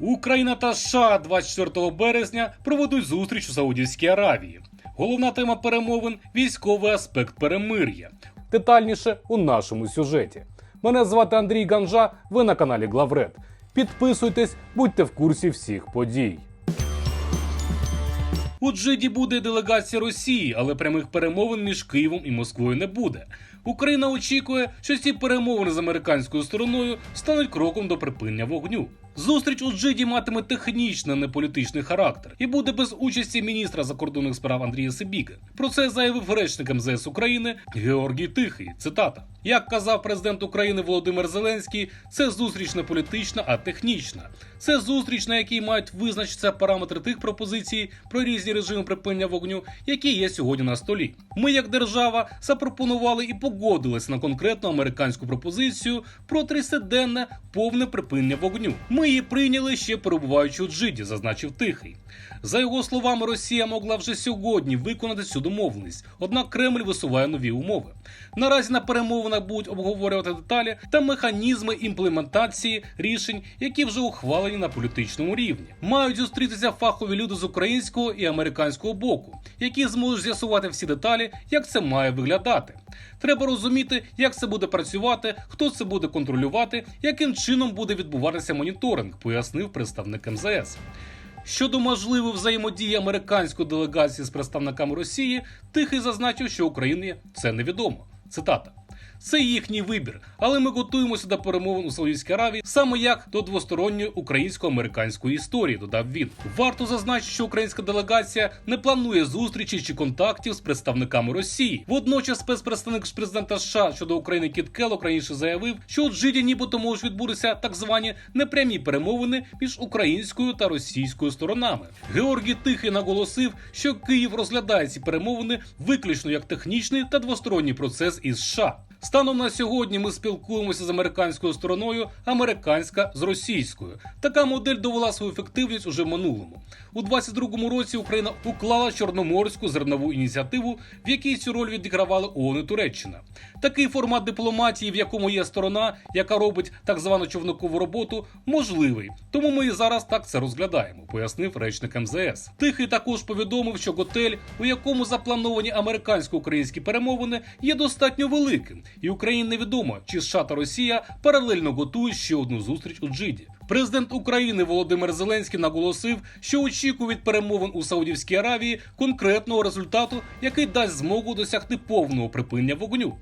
Україна та США 24 березня проведуть зустріч у Саудівській Аравії. Головна тема перемовин військовий аспект перемир'я. Детальніше у нашому сюжеті. Мене звати Андрій Ганжа. Ви на каналі Главред. Підписуйтесь, будьте в курсі всіх подій. У Джиді буде делегація Росії, але прямих перемовин між Києвом і Москвою не буде. Україна очікує, що ці перемовини з американською стороною стануть кроком до припинення вогню. Зустріч у Джиді матиме технічний, а не політичний характер і буде без участі міністра закордонних справ Андрія Сибіга. Про це заявив речник МЗС України Георгій Тихий. Цитата: як казав президент України Володимир Зеленський, це зустріч не політична, а технічна. Це зустріч, на якій мають визначитися параметри тих пропозицій про різні режими припинення вогню, які є сьогодні на столі. Ми, як держава, запропонували і погодилися на конкретну американську пропозицію про 30-денне повне припинення вогню. Ми її прийняли ще перебуваючи у Джиді, зазначив Тихий. За його словами, Росія могла вже сьогодні виконати цю домовленість, однак Кремль висуває нові умови. Наразі на перемовинах будуть обговорювати деталі та механізми імплементації рішень, які вже ухвалені на політичному рівні. Мають зустрітися фахові люди з українського і американського боку, які зможуть з'ясувати всі деталі, як це має виглядати. Треба розуміти, як це буде працювати, хто це буде контролювати, яким чином буде відбуватися моніторинг, пояснив представник МЗС. Щодо можливої взаємодії американської делегації з представниками Росії, Тихий зазначив, що Україні це невідомо. Цитата. Це їхній вибір, але ми готуємося до перемовин у Саудівській Аравії саме як до двосторонньої українсько-американської історії. Додав він. Варто зазначити, що українська делегація не планує зустрічі чи контактів з представниками Росії. Водночас, спецпредставник президента США щодо України Кіт Келлог раніше заявив, що у Джиді нібито можуть відбутися так звані непрямі перемовини між українською та російською сторонами. Георгій Тихий наголосив, що Київ розглядає ці перемовини виключно як технічний та двосторонній процес із США. Станом на сьогодні ми спілкуємося з американською стороною, американська з російською. Така модель довела свою ефективність уже минулому. У 22-му році Україна уклала чорноморську зернову ініціативу, в якій цю роль відігравали ООН і Туреччина. Такий формат дипломатії, в якому є сторона, яка робить так звану човникову роботу, можливий. Тому ми і зараз так це розглядаємо, пояснив речник МЗС. Тихий також повідомив, що готель, у якому заплановані американсько-українські перемовини, є достатньо великим, і Україні невідомо, чи США та Росія паралельно готують ще одну зустріч у Джиді. Президент України Володимир Зеленський наголосив, що очікує від перемовин у Саудівській Аравії конкретного результату, який дасть змогу досягти повного припинення вогню.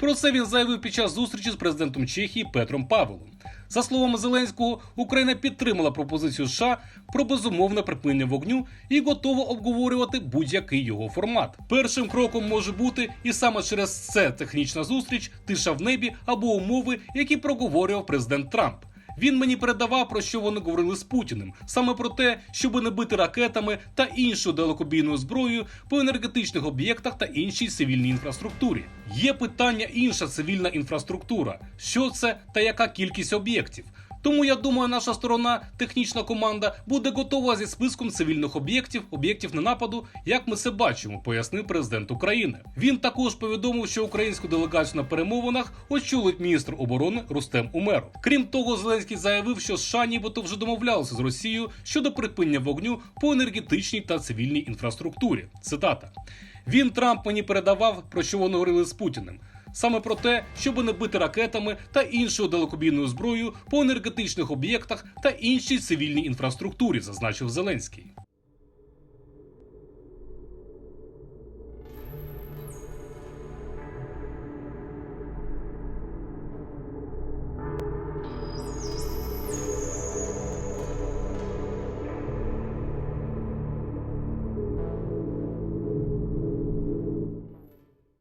Про це він заявив під час зустрічі з президентом Чехії Петром Павелом. За словами Зеленського, Україна підтримала пропозицію США про безумовне припинення вогню і готова обговорювати будь-який його формат. Першим кроком може бути і саме через це технічна зустріч, тиша в небі або умови, які проговорював президент Трамп. Він мені передавав про що вони говорили з Путіним, саме про те, щоб не бити ракетами та іншою далекобійною зброєю по енергетичних об'єктах та іншій цивільній інфраструктурі. Є питання інша цивільна інфраструктура, що це та яка кількість об'єктів. Тому я думаю, наша сторона, технічна команда, буде готова зі списком цивільних об'єктів, об'єктів ненападу, як ми це бачимо, пояснив президент України. Він також повідомив, що українську делегацію на перемовинах очолить міністр оборони Рустем Умеров. Крім того, Зеленський заявив, що США нібито вже домовлялися з Росією щодо припинення вогню по енергетичній та цивільній інфраструктурі. Цитата: він Трамп мені передавав, про що вони говорили з Путіним. Саме про те, щоб не бити ракетами та іншою далекобійною зброєю по енергетичних об'єктах та іншій цивільній інфраструктурі, зазначив Зеленський.